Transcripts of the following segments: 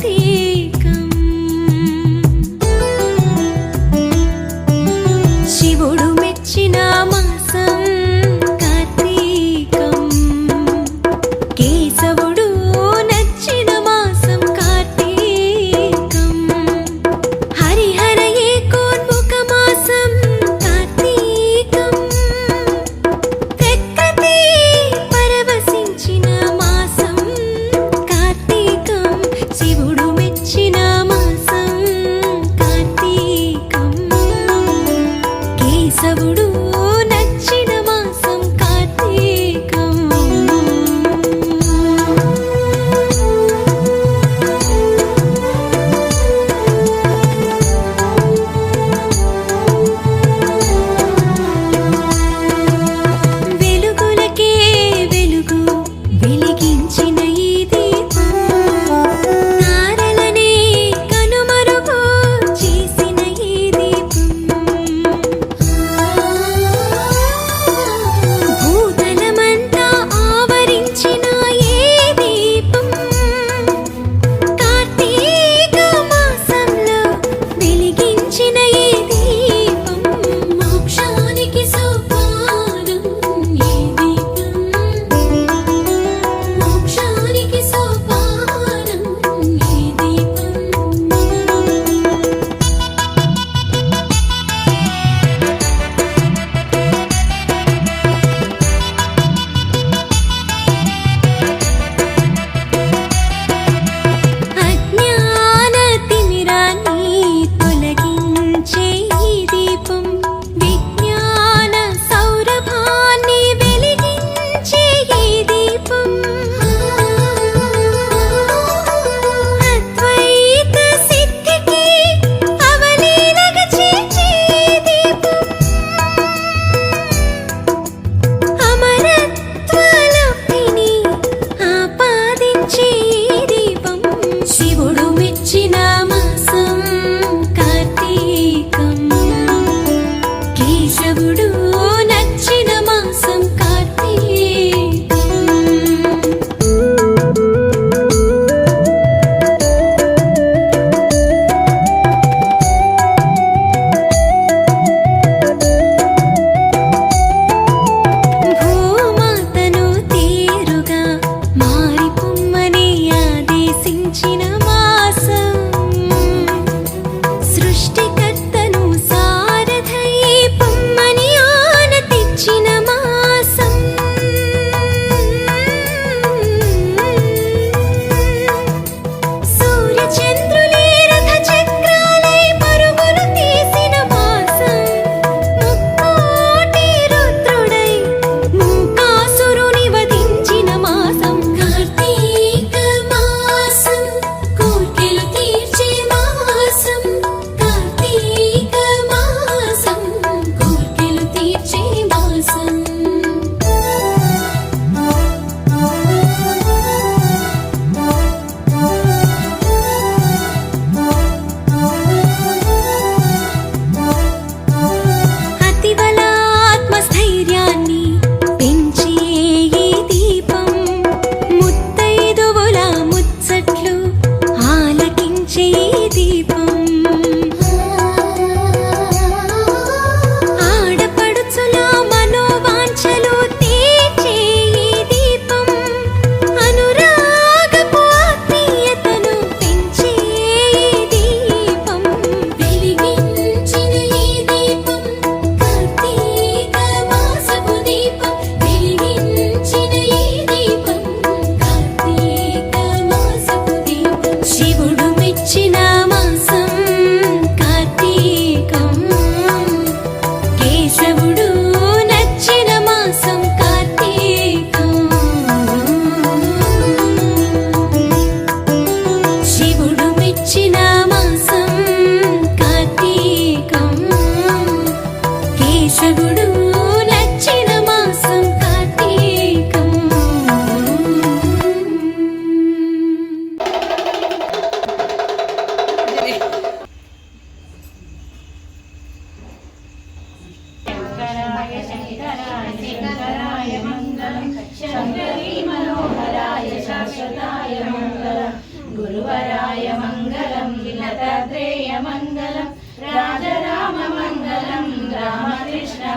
కార్తీకం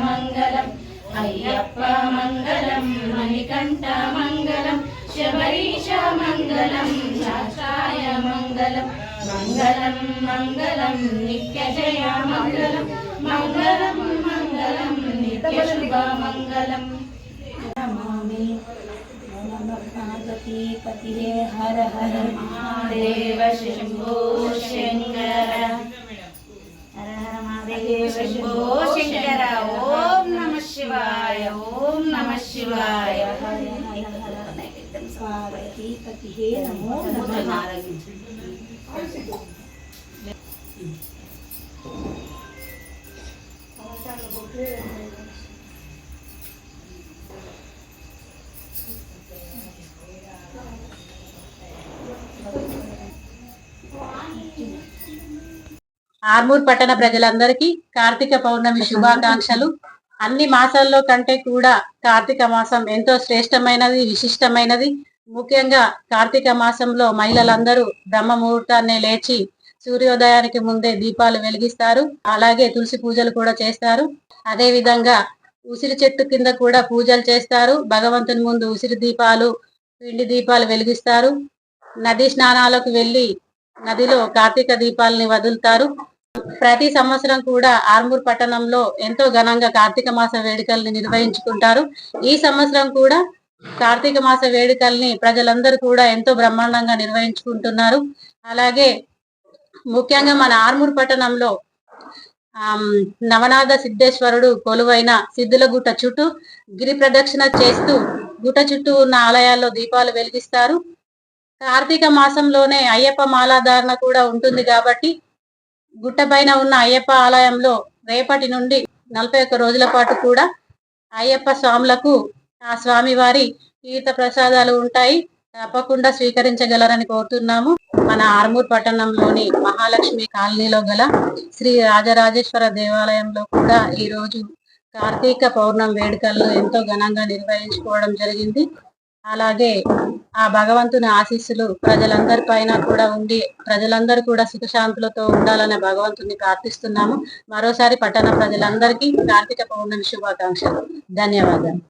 మంగళం అయ్యప్ప మంగళం మణికంఠ మంగళం శబరీష మంగళం శాస్త్రాయ మంగళం మంగళం మంగళం నిత్య జయ మంగళం మంగళం మంగళం నిత్య శుభ మంగళం. నమామి పార్వతీ పతి హర హర మహాదేవ శంభో శంకర హర హర మహాదేవ శంభో శంకర ఓం నమ శివాయ ఓం నమ శివాయ నమో ఆర్మూర్ పట్టణ ప్రజలందరికీ కార్తీక పౌర్ణమి శుభాకాంక్షలు. అన్ని మాసాల్లో కంటే కూడా కార్తీక మాసం ఎంతో శ్రేష్టమైనది విశిష్టమైనది. ముఖ్యంగా కార్తీక మాసంలో మహిళలందరూ బ్రహ్మ ముహూర్తాన్నే లేచి సూర్యోదయానికి ముందే దీపాలు వెలిగిస్తారు. అలాగే తులసి పూజలు కూడా చేస్తారు. అదే విధంగా ఉసిరి చెట్టు కింద కూడా పూజలు చేస్తారు. భగవంతుని ముందు ఉసిరి దీపాలు పిండి దీపాలు వెలిగిస్తారు. నదీ స్నానాలకు వెళ్ళి నదిలో కార్తీక దీపాలని వదులుతారు. ప్రతి సంవత్సరం కూడా ఆర్మూర్ పట్టణంలో ఎంతో ఘనంగా కార్తీక మాస వేడుకల్ని నిర్వహించుకుంటారు. ఈ సంవత్సరం కూడా కార్తీక మాస వేడుకల్ని ప్రజలందరూ కూడా ఎంతో బ్రహ్మాండంగా నిర్వహించుకుంటున్నారు. అలాగే ముఖ్యంగా మన ఆర్మూర్ పట్టణంలో నవనాథ సిద్ధేశ్వరుడు కొలువైన సిద్ధుల గుట్ట చుట్టూ గిరి ప్రదక్షిణ చేస్తూ గుట్ట చుట్టూ ఉన్న ఆలయాల్లో దీపాలు వెలిగిస్తారు. కార్తీక మాసంలోనే అయ్యప్ప మాలాధారణ కూడా ఉంటుంది కాబట్టి గుట్ట పైన ఉన్న అయ్యప్ప ఆలయంలో రేపటి నుండి నలభై ఒక్క రోజుల పాటు కూడా అయ్యప్ప స్వాములకు ఆ స్వామి వారి తీర్థ ప్రసాదాలు ఉంటాయి. తప్పకుండా స్వీకరించగలరని కోరుతున్నాము. మన ఆర్మూర్ పట్టణంలోని మహాలక్ష్మి కాలనీలో గల శ్రీ రాజరాజేశ్వర దేవాలయంలో కూడా ఈ రోజు కార్తీక పౌర్ణమి వేడుకలను ఎంతో ఘనంగా నిర్వహించుకోవడం జరిగింది. అలాగే ఆ భగవంతుని ఆశీస్సులు ప్రజలందరి పైన కూడా ఉండి ప్రజలందరూ కూడా సుఖశాంతులతో ఉండాలనే భగవంతుని ప్రార్థిస్తున్నాము. మరోసారి పట్టణ ప్రజలందరికీ కార్తీక పౌర్ణమి శుభాకాంక్షలు. ధన్యవాదాలు.